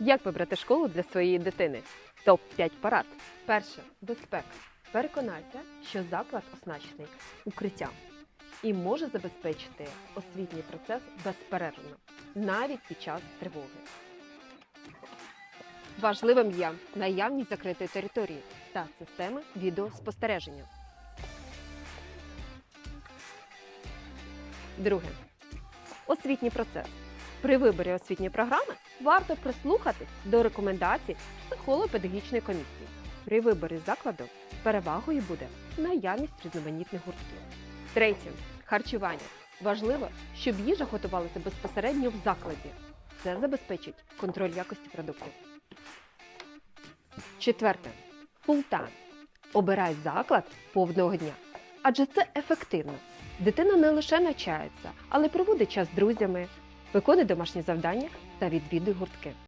Як вибрати школу для своєї дитини? Топ 5 порад. Перше безпека. Переконайся, що заклад оснащений укриттям і може забезпечити освітній процес безперервно, навіть під час тривоги. Важливим є наявність закритої території та системи відеоспостереження. Друге. Освітній процес. При виборі освітньої програми варто прислухатись до рекомендацій психолого-педагогічної комісії. При виборі закладу перевагою буде наявність різноманітних гуртків. Третє харчування. Важливо, щоб їжа готувалася безпосередньо в закладі. Це забезпечить контроль якості продуктів. Четверте фултайм. Обирай заклад повного дня, адже це ефективно. Дитина не лише навчається, але проводить час з друзями, виконує домашні завдання та відвідуй гуртки.